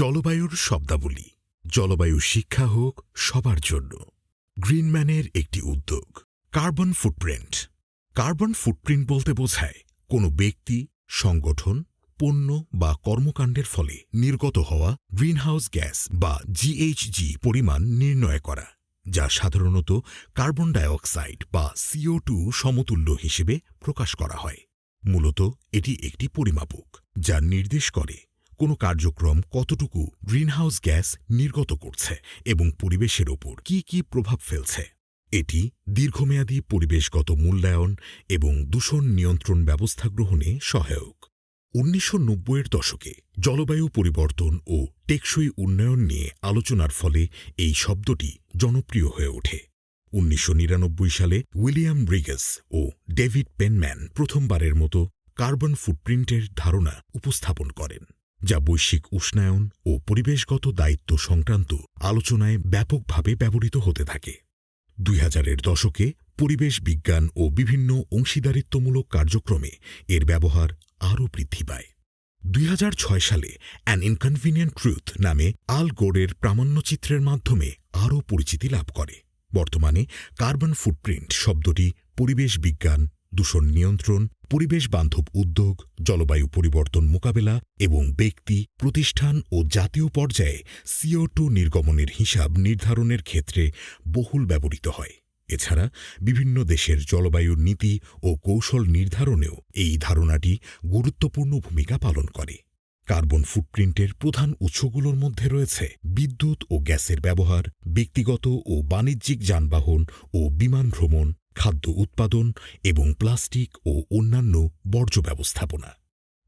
জলবায়ুর শব্দাবলী। জলবায়ু শিক্ষা হোক সবার জন্য। গ্রিনম্যানের একটি উদ্যোগ, কার্বন ফুটপ্রিন্ট। কার্বন ফুটপ্রিন্ট বলতে বোঝায়, কোনো ব্যক্তি, সংগঠন, পণ্য বা কর্মকাণ্ডের ফলে নির্গত হওয়া গ্রিনহাউস গ্যাস বা জিএইচজি পরিমাণ নির্ণয় করা, যা সাধারণত কার্বন ডাইঅক্সাইড বা সিও টু সমতুল্য হিসেবে প্রকাশ করা হয়। মূলত এটি একটি পরিমাপক, যা নির্দেশ করে কোনো কার্যক্রম কতটুকু গ্রিনহাউস গ্যাস নির্গত করছে এবং পরিবেশের ওপর কি কি প্রভাব ফেলছে? এটি দীর্ঘমেয়াদী পরিবেশগত মূল্যায়ন এবং দূষণ নিয়ন্ত্রণ ব্যবস্থা গ্রহণে সহায়ক। উনিশশো নব্বইয়ের দশকে জলবায়ু পরিবর্তন ও টেকসই উন্নয়ন নিয়ে আলোচনার ফলে এই শব্দটি জনপ্রিয় হয়ে ওঠে। উনিশশো নিরানব্বই সালে উইলিয়াম রিগেস ও ডেভিড পেনম্যান প্রথমবারের মতো কার্বন ফুটপ্রিন্টের ধারণা উপস্থাপন করেন। যা বৈশ্বিক উষ্ণায়ন ও পরিবেশগত দায়িত্ব সংক্রান্ত আলোচনায় ব্যাপকভাবে ব্যবহৃত হতে থাকে। দুই হাজারের দশকে পরিবেশ বিজ্ঞান ও বিভিন্ন অংশীদারিত্বমূলক কার্যক্রমে এর ব্যবহার আরও বৃদ্ধি পায়। দুই হাজার ছয় সালে অ্যান ইনকনভিনিয়েন্ট ট্রুথ নামে আল গোরের প্রামাণ্যচিত্রের মাধ্যমে আরও পরিচিতি লাভ করে। বর্তমানে কার্বন ফুটপ্রিন্ট শব্দটি পরিবেশ বিজ্ঞান, দূষণ নিয়ন্ত্রণ পরিবেশ বান্ধব উদ্যোগ, জলবায়ু পরিবর্তন মোকাবেলা এবং ব্যক্তি, প্রতিষ্ঠান ও জাতীয় পর্যায়ে সিও টু নির্গমনের হিসাব নির্ধারণের ক্ষেত্রে বহুল ব্যবহৃত হয়। এছাড়া বিভিন্ন দেশের জলবায়ুর নীতি ও কৌশল নির্ধারণেও এই ধারণাটি গুরুত্বপূর্ণ ভূমিকা পালন করে। কার্বন ফুটপ্রিন্টের প্রধান উৎসগুলোর মধ্যে রয়েছে বিদ্যুৎ ও গ্যাসের ব্যবহার, ব্যক্তিগত ও বাণিজ্যিক যানবাহন ও বিমান ভ্রমণ খাদ্য উৎপাদন এবং প্লাস্টিক ও অন্যান্য বর্জ্য ব্যবস্থাপনা।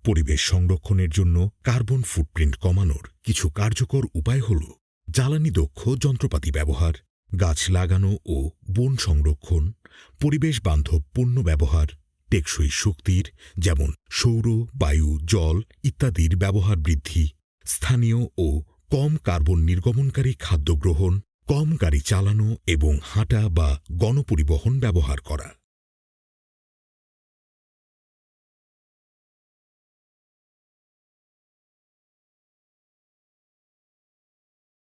পরিবেশ সংরক্ষণের জন্য কার্বন ফুটপ্রিন্ট কমানোর কিছু কার্যকর উপায় হল জ্বালানি দক্ষ যন্ত্রপাতি ব্যবহার, গাছ লাগানো ও বন সংরক্ষণ, পরিবেশ বান্ধব পণ্য ব্যবহার, টেকসই শক্তির যেমন সৌর, বায়ু, জল ইত্যাদির ব্যবহার বৃদ্ধি, স্থানীয় ও কম কার্বন নির্গমনকারী খাদ্য গ্রহণ কম গাড়ি চালানো এবং হাঁটা বা গণপরিবহন ব্যবহার করা।